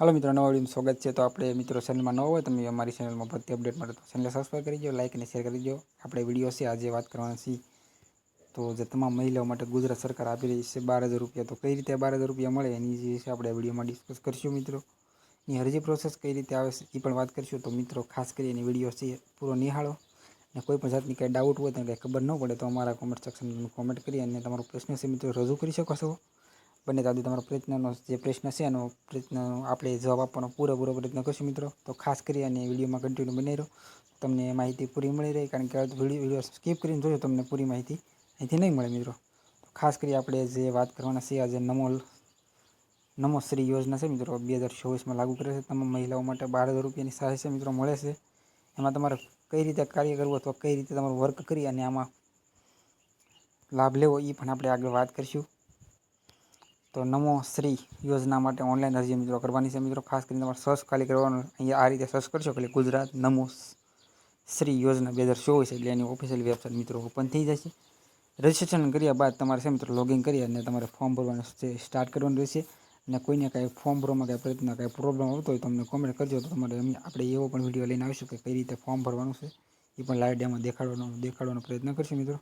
હાલો મિત્રો, નવા વિડીયોમાં સ્વાગત છે. તો આપણે મિત્રો ચેનલમાં ન હોય, તમે અમારી ચેનલમાં ભરતી અપડેટ માટે તો ચેનલ સબસ્ક્રાઈબ કરી દો લાઇક અને શેર કરી દો આપણે વીડિયો છે, આજે વાત કરવાની છે તો જે તમામ મહિલાઓ માટે ગુજરાત સરકાર આપી રહી છે, બાર હજાર રૂપિયા. તો કઈ રીતે બાર હજાર રૂપિયા મળે, એની જે છે, આપણે વિડીયોમાં ડિસ્કસ કરીશું મિત્રો. એની અરજી પ્રોસેસ કઈ રીતે આવે છે એ પણ વાત કરીશું. તો મિત્રો, ખાસ કરી એની વીડિયો છે, પૂરો નિહાળો. અને કોઈ પણ જાતની કંઈ ડાઉટ હોય તો કંઈ ખબર ન પડે, તો અમારા કોમેન્ટ સેક્શનમાં કોમેન્ટ કરી અને તમારો પ્રશ્ન છે, મિત્રો, રજૂ કરી શકો છો. બંને દાદી તમારો પ્રયત્નનો જે પ્રશ્ન છે એનો પ્રયત્ન આપણે જવાબ આપવાનો પૂરેપૂરો પ્રયત્ન કરશું મિત્રો. તો ખાસ કરી અને વિડીયોમાં કન્ટિન્યુ બની રહો તમને માહિતી પૂરી મળી રહી, કારણ કે વીડિયો સ્કીપ કરીને જોયો તમને પૂરી માહિતી અહીંથી નહીં મળે મિત્રો. તો ખાસ કરી આપણે જે વાત કરવાના છે, આજે નમો નમો શ્રી યોજના છે મિત્રો, બે હજાર ચોવીસમાં લાગુ કરે છે. તમામ મહિલાઓ માટે બાર હજાર રૂપિયાની સહાય છે મિત્રો, મળે છે. એમાં તમારે કઈ રીતે કાર્ય કરવું અથવા કઈ રીતે તમારું વર્ક કરી અને આમાં લાભ લેવો એ પણ આપણે આગળ વાત કરીશું. તો નમો શ્રી યોજના માટે ઓનલાઈન અરજી મિત્રો કરવાની છે મિત્રો. ખાસ કરીને તમારે સર્ચ ખાલી કરવાનું, અહીંયા આ રીતે સર્ચ કરશો ખાલી ગુજરાત નમો શ્રી યોજના બે હજાર ચોવીસ એટલે એની ઓફિશિયલ વેબસાઇટ મિત્રો ઓપન થઈ જશે. રજિસ્ટ્રેશન કર્યા બાદ તમારે છે મિત્રો લોગિન કરી અને તમારે ફોર્મ ભરવાનું સ્ટાર્ટ કરવાનું રહેશે. અને કોઈને કાંઈ ફોર્મ ભરવામાં કાંઈ પ્રયત્ન, કાંઈ પ્રોબ્લેમ આવતો હોય તો તમને કોમેન્ટ કરજો તો તમારે આપણે એવો પણ વીડિયો લઈને આવીશું કે કઈ રીતે ફોર્મ ભરવાનું છે. એ પણ લાઈવ ડેમાં દેખાડવાનો દેખાડવાનો પ્રયત્ન કરશું મિત્રો.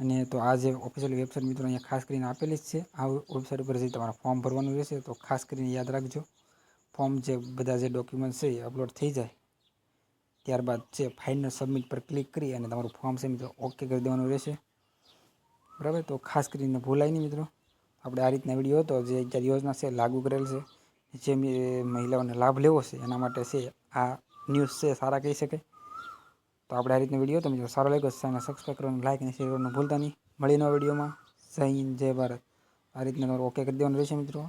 અને તો આ જે ઓફિશિયલ વેબસાઇટ મિત્રો અહીંયા ખાસ કરીને આપેલી જ છે. આ વેબસાઇટ ઉપર જઈ તમારે ફોર્મ ભરવાનું રહેશે તો ખાસ કરીને યાદ રાખજો. ફોર્મ જે બધા જે ડોક્યુમેન્ટ છે એ અપલોડ થઈ જાય. ત્યારબાદ છે ફાઇનલ સબમિટ પર ક્લિક કરી અને તમારું ફોર્મ છે મિત્રો ઓકે કરી દેવાનું રહેશે. બરાબર? તો ખાસ કરીને ભૂલાય નહીં મિત્રો. આપણે આ રીતના વીડિયો હતો જે અત્યારે યોજના છે, લાગુ કરેલ છે. જે મહિલાઓને લાભ લેવો છે, એના માટે છે આ ન્યૂઝ છે, સારા કહી શકાય. તો આપણે આ રીતનો વીડિયો તમે જો સારો લાગ્યો ચેનલ સબસ્ક્રાઈબ કરવાનું લાઈક અને શેર કરવાનું ભૂલતા નહીં. મળીને વિડીયોમાં જય હિન્દ, જય ભારત. આ રીતના ઓકે કરી દેવાનું રહેશે મિત્રો.